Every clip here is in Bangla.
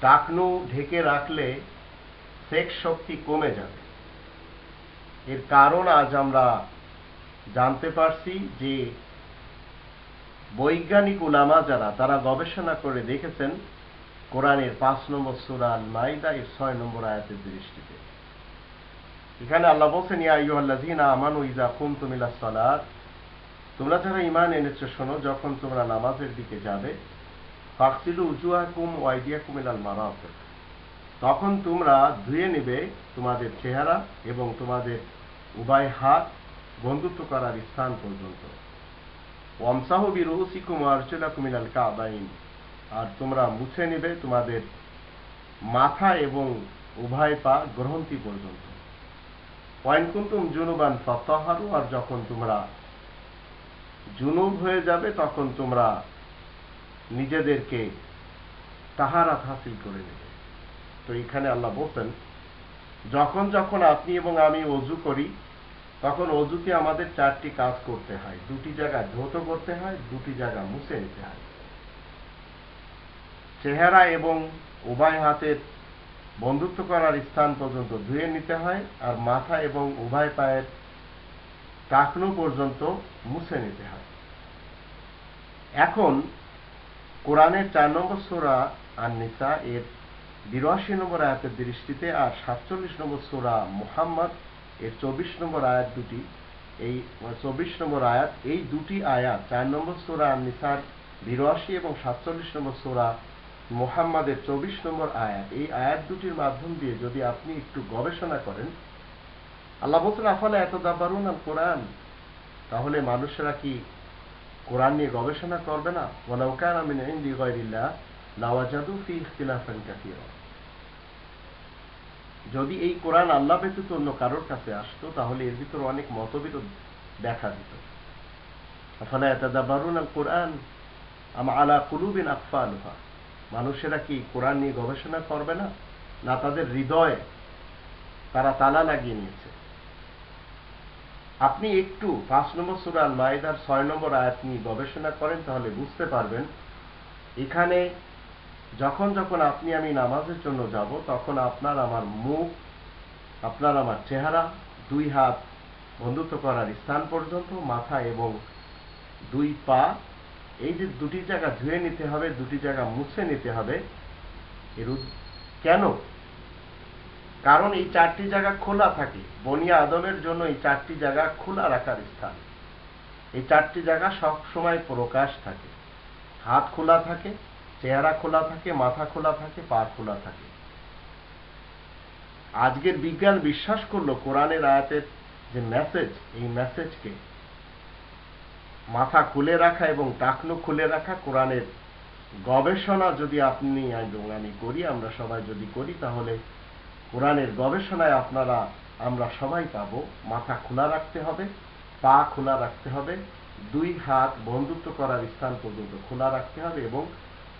টাকনু ঢেকে রাখলে সেক্স শক্তি কমে যাবে। এর কারণ আজ আমরা জানতে পারছি যে বৈজ্ঞানিক ওলামা যারা, তারা গবেষণা করে দেখেছেন কোরআনের পাঁচ নম্বর সুরা আল মাইদা এর ছয় নম্বর আয়াতের দৃষ্টিতে। এখানে আল্লাহ বলছেন আমানু ইলাস সালাত। তোমরা যারা ঈমান এনেছো, শোনো, যখন তোমরা নামাজের দিকে যাবে ফাকসিলু উজুহাকুম ওয়া আইদিয়াকুম ইলাল মারাফিক। তখন তোমরা ধুয়ে নেবে তোমাদের চেহারা এবং তোমাদের উভয় হাত বন্ধুত্ব করার স্থান পর্যন্ত। ওয়ামসাহু বিরুসিকুম কাবাইন। আর তোমরা মুছে নেবে তোমাদের মাথা এবং উভয় পা গ্রহন্তি পর্যন্ত। ওয়াইন কুন্তুম জুনুবান ফাতাহারু, আর যখন তোমরা জুনুব হয়ে যাবে, তখন তোমরা নিজেদেরকে তাহারাত হাসিল করে নেবে। তো এখানে আল্লাহ বলছেন, যখন যখন আপনি এবং আমি অজু করি, তখন অজুতে আমাদের চারটি কাজ করতে হয়। দুটি জায়গা ধৌত করতে হয়, দুটি জায়গা মুছে নিতে হয়। চেহারা এবং উভয় হাতের বন্ধুত্ব করার স্থান পর্যন্ত ধুয়ে নিতে হয় আর মাথা এবং উভয় পায়ের টাকনু পর্যন্ত মুছে নিতে হয়। এখন কোরআনের চার নম্বর সোরা আর নিসা এর বিরাশি নম্বর আয়াতের দৃষ্টিতে আর সাতচল্লিশ নম্বর সোরা মোহাম্মদ এর চব্বিশ নম্বর আয়াত দুটি, এই চব্বিশ নম্বর আয়াত, এই দুটি আয়াত, চার নম্বর সোরা আর নিসার বিরাশি এবং সাতচল্লিশ নম্বর সোরা মোহাম্মদের চব্বিশ নম্বর আয়াত। এই আয়াত দুটির মাধ্যম দিয়ে যদি আপনি একটু গবেষণা করেন, আল্লাহ বলছেন আফালে এত দাবারুন আল কোরআন, তাহলে মানুষেরা কি কোরআন নিয়ে গবেষণা করবে না? ওয়ালাউকান আমিন ইন্দি গয়রিল্লাহ লাওয়াজাদু ফি ইখতিলাফান কাসীরা। যদি এই কোরআন আল্লাহ ব্যতীত অন্য কারোর কাছে আসতো, তাহলে এর ভিতর অনেক মতবিরোধ দেখা দিত। আফালা এতাদাবারুন আল কোরআন, আম আলা কুলুবিন আকফালুহা। মানুষেরা কি কোরআন নিয়ে গবেষণা করবে না? না তাদের হৃদয়ে তারা তালা লাগিয়ে নিয়েছে। আপনি একটু পাঁচ নম্বর সুরাল মায়েদার ছয় নম্বর আয়াত নিয়ে গবেষণা করেন, তাহলে বুঝতে পারবেন, এখানে যখন যখন আপনি আমি নামাজের জন্য যাব, তখন আপনার আমার মুখ, আপনার আমার চেহারা, দুই হাত বন্ধুত্ব করার স্থান পর্যন্ত, মাথা এবং দুই পা এই যে দুটি জায়গা ধুয়ে নিতে হবে, দুটি জায়গা মুছে নিতে হবে, এর কেন? কারণ এই চারটি জায়গা খোলা থাকে। বনিয়া আদমের জন্য এই চারটি জায়গা খোলা রাখার স্থান। এই চারটি জায়গা সব সময় প্রকাশ থাকে। হাত খোলা থাকে, চেহারা খোলা থাকে, মাথা খোলা থাকে, পা খোলা থাকে। আজকের বিজ্ঞান বিশ্বাস করল কোরআনের আয়াতের যে মেসেজ এই মেসেজকে মাথা খুলে রাখা এবং টাকনু খুলে রাখা কোরআনের গবেষণা যদি আপনি আমি করি, আমরা সবাই যদি করি, তাহলে কোরআনের গবেষণায় আপনারা, আমরা সবাই পাব। মাথা খোলা রাখতে হবে, পা খোলা রাখতে হবে, দুই হাত বন্ধুত্ব করার স্থান পর্যন্ত খোলা রাখতে হবে এবং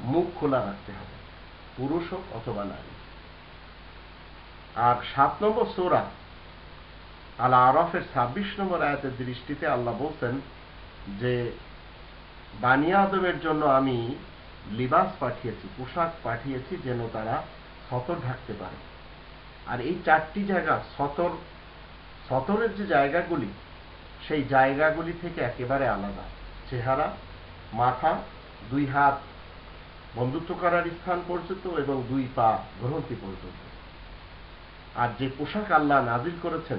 মুখ খোলা রাখতে হবে, পুরুষ হোক অথবা নারী। আর সাত নম্বর সোরা আল্লাহ আরফের ছাব্বিশ নম্বর আয়াতের দৃষ্টিতে আল্লাহ বলছেন যে বানিয়া আদমের জন্য আমি লিবাস পাঠিয়েছি, পোশাক পাঠিয়েছি যেন তারা সতর ঢাকতে পারে। আর এই চারটি জায়গা, সতর, সতরের যে জায়গাগুলি, সেই জায়গাগুলি থেকে একেবারে আলাদা। চেহারা, মাথা, দুই হাত বন্ধুত্ব করার স্থান পর্যন্ত এবং দুই পা গ্রহন্তি পর্যন্ত। আর যে পোশাক আল্লাহ নাজিল করেছেন,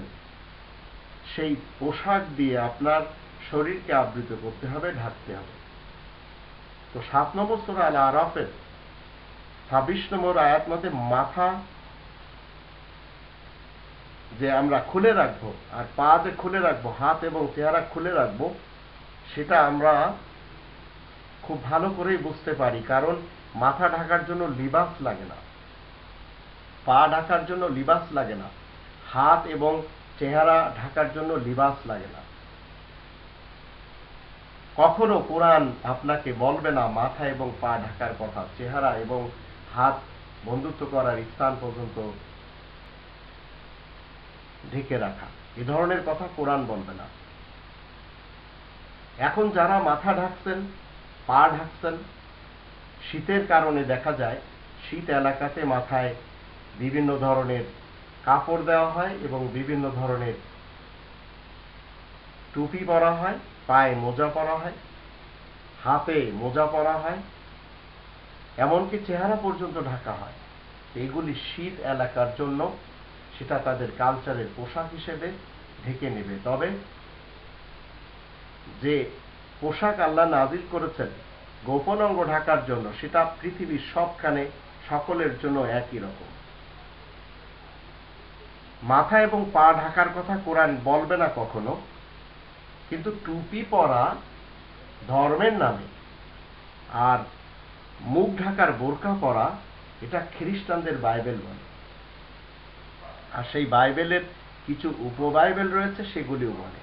সেই পোশাক দিয়ে আপনার শরীরকে আবৃত করতে হবে, ঢাকতে হবে। তো সাত নম্বর সোরা আল আরাফের ছাব্বিশ নম্বর আয়াত মতে মাথা যে আমরা খুলে রাখব আর পা যে খুলে রাখব, হাত এবং চেহারা খুলে রাখব, সেটা আমরা খুব ভালো করেই বুঝতে পারি। কারণ মাথা ঢাকার জন্য লিবাস লাগে না। পা ঢাকার জন্য লিবাস লাগে না। হাত এবং চেহারা ঢাকার জন্য লিবাস লাগে না। কখনো কোরআন আপনাকে বলবে না, মাথা এবং পা ঢাকার কথা, চেহারা এবং হাত বন্ধুত্ব করার স্থান পর্যন্ত ঢেকে রাখা। এ ধরনের কথা কোরআন বলবে না। এখন যারা মাথা ঢাকছেন, পা ঢাকছেন, শীতের কারণে দেখা যায়, শীত এলাকাতে মাথায় বিভিন্ন ধরনের কাপড় দেওয়া হয় এবং বিভিন্ন ধরনের টুপি পরা হয়। পায়ে মোজা পরা হয়, হাতে মোজা পরা হয়, এমনকি চেহারা পর্যন্ত ঢাকা হয়। এগুলি শীত এলাকার জন্য সেটা তাদের কালচারের পোশাক হিসেবে ঢেকে নেবে। তবে যে পোশাক আল্লাহ নাজিল করেছেন গোপন অঙ্গ ঢাকার জন্য, সেটা পৃথিবীর সবখানে সকলের জন্য একই রকম। মাথা এবং পা ঢাকার কথা কোরআন বলবে না কখনো। কিন্তু টুপি পরা ধর্মের নামে আর মুখ ঢাকার বোরকা পরা, এটা খ্রিস্টানদের বাইবেল বলে। আর সেই বাইবেলের কিছু উপবাইবেল রয়েছে, সেগুলিও বলে।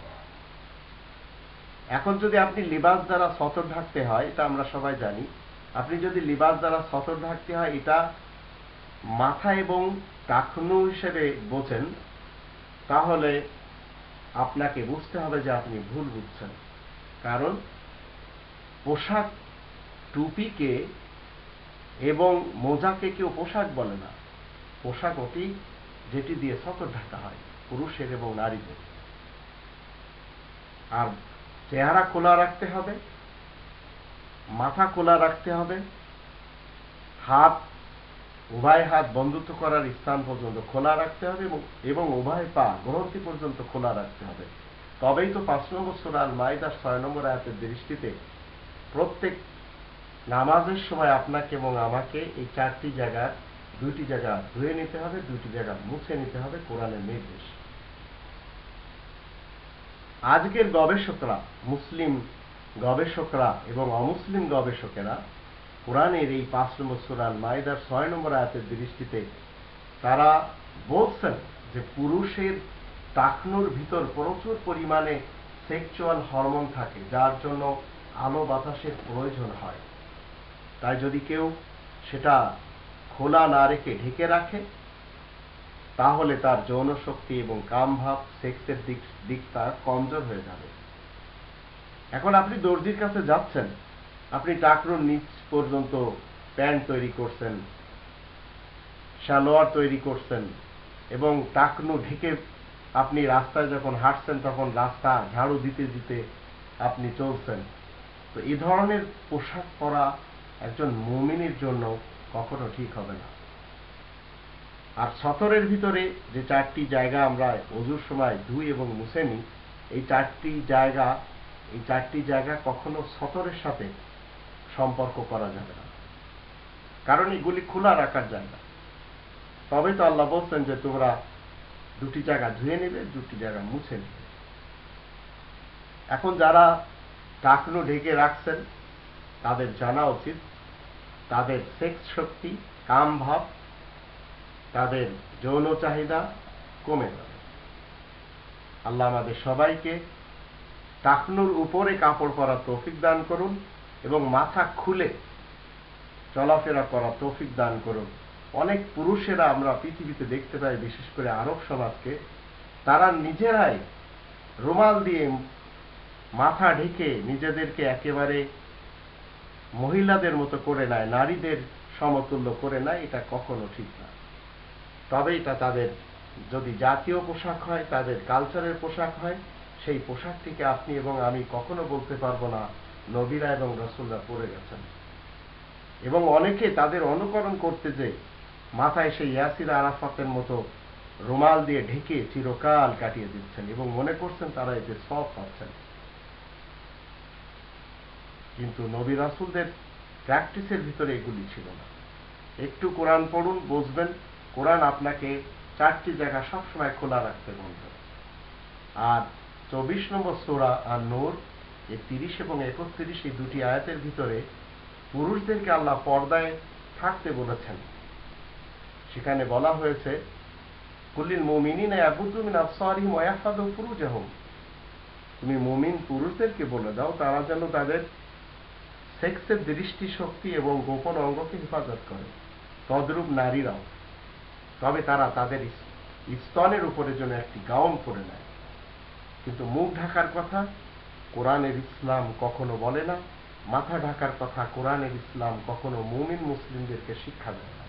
এখন যদি আপনি লিবাস দ্বারা সতর ঢাকতে হয়, এটা আমরা সবাই জানি, আপনি যদি লিবাস দ্বারা সতর ঢাকতে হয়, এটা মাথা এবং টাকনু হিসেবে বোঝেন, তাহলে আপনাকে বুঝতে হবে যে আপনি ভুল বুঝছেন। কারণ পোশাক টুপিকে এবং মোজাকে কেউ পোশাক বলে না। পোশাক ওটি যেটি দিয়ে সতর ঢাকা হয়, পুরুষের এবং নারীদের। আর চেহারা খোলা রাখতে হবে, মাথা খোলা রাখতে হবে, হাত উভয় হাত বন্ধুত্ব করার স্থান পর্যন্ত খোলা রাখতে হবে এবং উভয় পা গ্রন্থি পর্যন্ত খোলা রাখতে হবে। তবেই তো পাঁচ নম্বর সুরাল মাইদার ছয় নম্বর আয়াতের দৃষ্টিতে প্রত্যেক নামাজের সময় আপনাকে এবং আমাকে এই চারটি জায়গার দুইটি জায়গা ধুয়ে নিতে হবে, দুইটি জায়গা মুছে নিতে হবে কোরআনের নির্দেশ। আজকের গবেষকরা, মুসলিম গবেষকরা এবং অমুসলিম গবেষকেরা কোরআনের এই পাঁচ নম্বর সুরান মায়েদার ছয় নম্বর আয়াতের দৃষ্টিতে তারা বলছেন যে পুরুষের টাকনুর ভিতর প্রচুর পরিমাণে সেক্সুয়াল হরমোন থাকে, যার জন্য আলো বাতাসের প্রয়োজন হয়। তাই যদি কেউ সেটা খোলা না রেখে ঢেকে রাখে, তাহলে তার যৌন শক্তি এবং কাম ভাব সেক্সের দিক দিকটা কমজোর হয়ে যাবে। এখন আপনি দর্জির কাছে যাচ্ছেন আপনি টাকরুর নিচ পর্যন্ত প্যান্ট তৈরি করছেন, সালোয়ার তৈরি করছেন এবং টাকনু ঢেকে আপনি রাস্তায় যখন হাঁটছেন তখন রাস্তা ঝাড়ু দিতে দিতে আপনি চলছেন। তো এই ধরনের পোশাক পরা একজন মুমিনের জন্য কখনো ঠিক হবে না। আর সতরের ভিতরে যে চারটি জায়গা আমরা অজুর সময় ধুই এবং মুছে নিই, এই চারটি জায়গা, এই চারটি জায়গা কখনো সতরের সাথে সম্পর্ক করা যাবে না। কারণ এগুলি খোলা রাখার জায়গা। তবে তো আল্লাহ বলছেন যে তোমরা দুটি জায়গা ধুয়ে নেবে, দুটি জায়গা মুছে নেবে। এখন যারা টাকনো ঢেকে রাখছেন, তাদের জানা উচিত, তাদের সেক্স শক্তি, কাম ভাব, তাদের যৌন চাহিদা কমে যাবে। আল্লাহ আমাদের সবাইকে টাকনুর উপরে কাপড় পরা তৌফিক দান করুন। এবং মাথা খুলে চলাফেরা করা তৌফিক দান করুন। অনেক পুরুষেরা আমরা পৃথিবীতে দেখতে পাই, বিশেষ করে আরব সমাজকে, তারা নিজেরাই রুমাল দিয়ে মাথা ঢেকে নিজেদেরকে একেবারে মহিলাদের মতো করে নেয়, নারীদের সমতুল্য করে নেয়, এটা কখনো ঠিক না। তবে এটা তাদের যদি জাতীয় পোশাক হয়, তাদের কালচারের পোশাক হয়, সেই পোশাকটিকে আপনি এবং আমি কখনো বলতে পারব না নবীরা এবং রসুলরা পরে গেছেন। এবং অনেকে তাদের অনুকরণ করতে যে মাথায় সেই ইয়াসির আরাফাতের মতো রুমাল দিয়ে ঢেকে চিরকাল কাটিয়ে দিচ্ছেন এবং মনে করছেন তারা এতে সব পাচ্ছেন। কিন্তু নবী রাসুলদের প্র্যাকটিসের ভিতরে এগুলি ছিল না। একটু কোরআন পড়ুন, বুঝবেন, কোরআন আপনাকে চারটি জায়গা সবসময় খোলা রাখতে বলবে। আর চব্বিশ নম্বর সোরা আর নূর এই তিরিশ এবং একত্রিশ এই দুটি আয়াতের ভিতরে পুরুষদেরকে আল্লাহ পর্দায় থাকতে বলেছেন। সেখানে বলা হয়েছে, কুল্লিল মুমিনিন ইয়াগুদ্দু মিন আবসারিহিম ওয়া ইয়াহফাযু ফুরুজাহুম। তুমি মুমিন পুরুষদেরকে বলে দাও, তারা যেন তাদের সেক্সের দৃষ্টি শক্তি এবং গোপন অঙ্গকে হেফাজত করে। তদ্রূপ নারীরাও। তবে তারা তাদের স্তনের উপরে যেন একটি গাউন পরে নেয়। কিন্তু মুখ ঢাকার কথা কোরআনের ইসলাম কখনো বলে না। মাথা ঢাকার কথা কোরআনের ইসলাম কখনো মুমিন মুসলিমদেরকে শিক্ষা দেয় না।